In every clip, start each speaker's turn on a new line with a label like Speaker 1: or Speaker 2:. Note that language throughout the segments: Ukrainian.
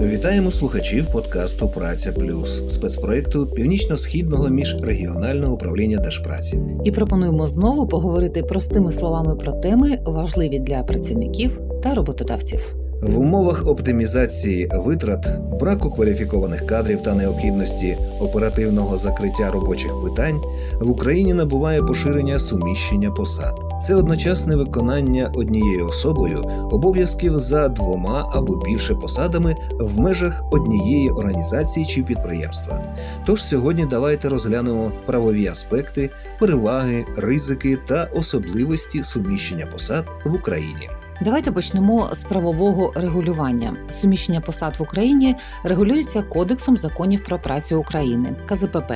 Speaker 1: Вітаємо слухачів подкасту Праця Плюс спецпроекту Північно-східного міжрегіонального управління Держпраці.
Speaker 2: І пропонуємо знову поговорити простими словами про теми, важливі для працівників та роботодавців.
Speaker 1: В умовах оптимізації витрат, браку кваліфікованих кадрів та необхідності оперативного закриття робочих питань в Україні набуває поширення суміщення посад. Це одночасне виконання однією особою обов'язків за двома або більше посадами в межах однієї організації чи підприємства. Тож сьогодні давайте розглянемо правові аспекти, переваги, ризики та особливості суміщення посад в Україні.
Speaker 2: Давайте почнемо з правового регулювання. Суміщення посад в Україні регулюється Кодексом законів про працю України КЗПП,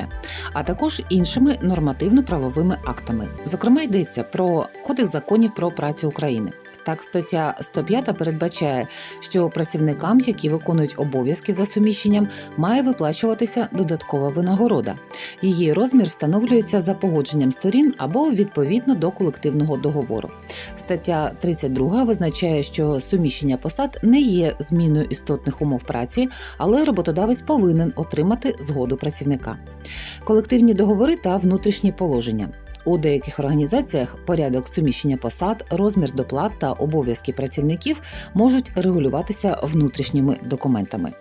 Speaker 2: а також іншими нормативно-правовими актами. Зокрема, йдеться про Кодекс законів про працю України. Так, стаття 105 передбачає, що працівникам, які виконують обов'язки за суміщенням, має виплачуватися додаткова винагорода. Її розмір встановлюється за погодженням сторін або відповідно до колективного договору. Стаття 32 визначає, що суміщення посад не є зміною істотних умов праці, але роботодавець повинен отримати згоду працівника. Колективні договори та внутрішні положення. У деяких організаціях порядок суміщення посад, розмір доплат та обов'язки працівників можуть регулюватися внутрішніми документами.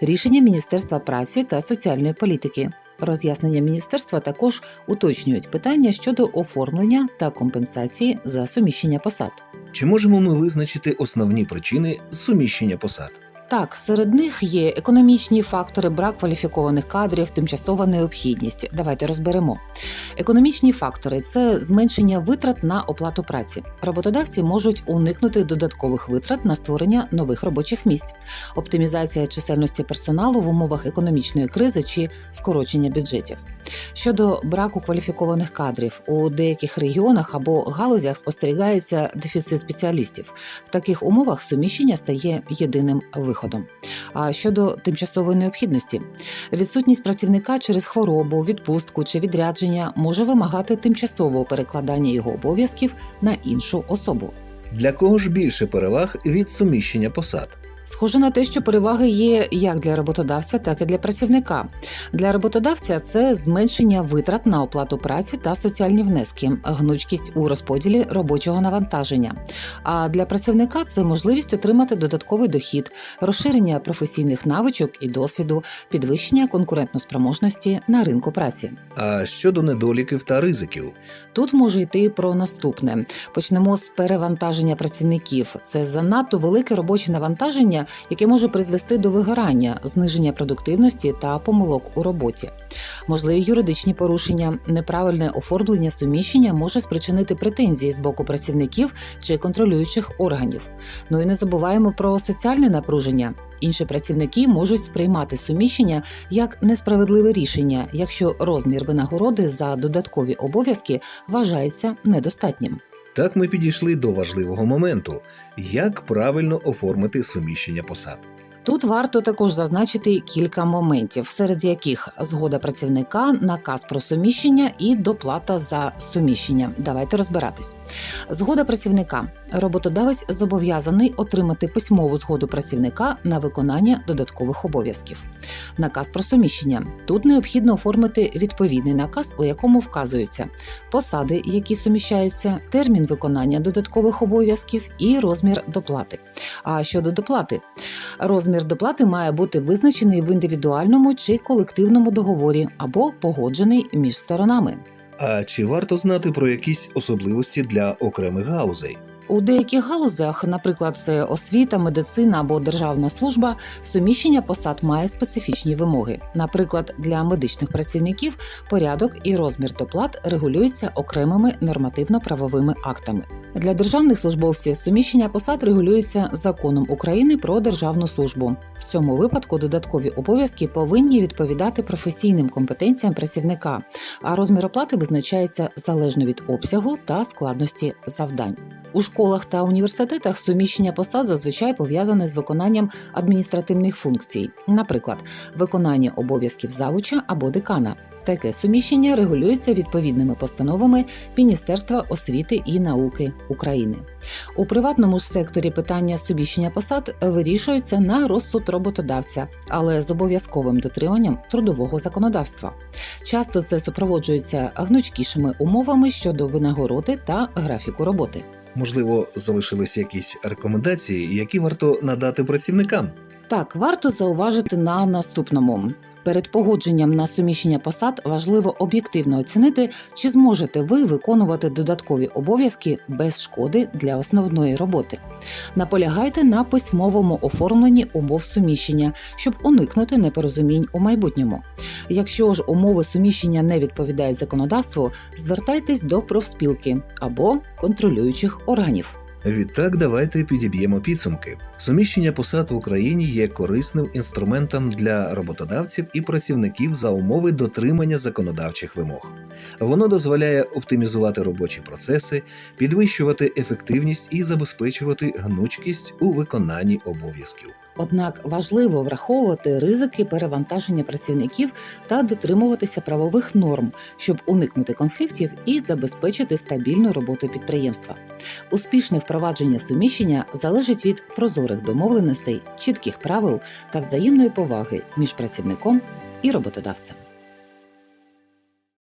Speaker 2: Рішення Міністерства праці та соціальної політики. Роз'яснення міністерства також уточнюють питання щодо оформлення та компенсації за суміщення посад.
Speaker 1: Чи можемо ми визначити основні причини суміщення посад?
Speaker 2: Так, серед них є економічні фактори, брак кваліфікованих кадрів, тимчасова необхідність. Давайте розберемо. Економічні фактори це зменшення витрат на оплату праці. Роботодавці можуть уникнути додаткових витрат на створення нових робочих місць, оптимізація чисельності персоналу в умовах економічної кризи чи скорочення бюджетів. Щодо браку кваліфікованих кадрів у деяких регіонах або галузях спостерігається дефіцит спеціалістів. В таких умовах суміщення стає єдиним виходом. А щодо тимчасової необхідності, відсутність працівника через хворобу, відпустку чи відрядження може вимагати тимчасового перекладання його обов'язків на іншу особу.
Speaker 1: Для кого ж більше переваг від суміщення посад?
Speaker 2: Схоже на те, що переваги є як для роботодавця, так і для працівника. Для роботодавця це зменшення витрат на оплату праці та соціальні внески, гнучкість у розподілі робочого навантаження. А для працівника це можливість отримати додатковий дохід, розширення професійних навичок і досвіду, підвищення конкурентноспроможності на ринку праці.
Speaker 1: А щодо недоліків та ризиків,
Speaker 2: Тут може йти про наступне: почнемо з перевантаження працівників. Це занадто велике робоче навантаження, яке може призвести до вигорання, зниження продуктивності та помилок у роботі. Можливі юридичні порушення, неправильне оформлення суміщення може спричинити претензії з боку працівників чи контролюючих органів. Ну і не забуваємо про соціальне напруження. Інші працівники можуть сприймати суміщення як несправедливе рішення, якщо розмір винагороди за додаткові обов'язки вважається недостатнім.
Speaker 1: Так ми підійшли до важливого моменту: як правильно оформити суміщення посад.
Speaker 2: Тут варто також зазначити кілька моментів, серед яких згода працівника, наказ про суміщення і доплата за суміщення. Давайте розбиратись. Згода працівника. Роботодавець зобов'язаний отримати письмову згоду працівника на виконання додаткових обов'язків. Наказ про суміщення. Тут необхідно оформити відповідний наказ, у якому вказуються посади, які суміщаються, термін виконання додаткових обов'язків і розмір доплати. А щодо доплати, Розмір доплати має бути визначений в індивідуальному чи колективному договорі або погоджений між сторонами.
Speaker 1: А чи варто знати про якісь особливості для окремих галузей?
Speaker 2: У деяких галузях, наприклад, це освіта, медицина або державна служба, суміщення посад має специфічні вимоги. Наприклад, для медичних працівників порядок і розмір доплат регулюються окремими нормативно-правовими актами. Для державних службовців суміщення посад регулюється законом України про державну службу. В цьому випадку додаткові обов'язки повинні відповідати професійним компетенціям працівника, а розмір оплати визначається залежно від обсягу та складності завдань. У школах та університетах суміщення посад зазвичай пов'язане з виконанням адміністративних функцій, наприклад, виконання обов'язків завуча або декана. Таке суміщення регулюється відповідними постановами Міністерства освіти і науки України. У приватному секторі питання суміщення посад вирішуються на розсуд роботодавця, але з обов'язковим дотриманням трудового законодавства. Часто це супроводжується гнучкішими умовами щодо винагороди та графіку роботи.
Speaker 1: Можливо, залишились якісь рекомендації, які варто надати працівникам.
Speaker 2: Так, варто зауважити на наступному. Перед погодженням на суміщення посад важливо об'єктивно оцінити, чи зможете ви виконувати додаткові обов'язки без шкоди для основної роботи. Наполягайте на письмовому оформленні умов суміщення, щоб уникнути непорозумінь у майбутньому. Якщо ж умови суміщення не відповідають законодавству, звертайтесь до профспілки або контролюючих органів.
Speaker 1: Відтак, давайте підіб'ємо підсумки. Суміщення посад в Україні є корисним інструментом для роботодавців і працівників за умови дотримання законодавчих вимог. Воно дозволяє оптимізувати робочі процеси, підвищувати ефективність і забезпечувати гнучкість у виконанні обов'язків.
Speaker 2: Однак важливо враховувати ризики перевантаження працівників та дотримуватися правових норм, щоб уникнути конфліктів і забезпечити стабільну роботу підприємства. Успішне впровадження суміщення залежить від прозорих домовленостей, чітких правил та взаємної поваги між працівником і роботодавцем.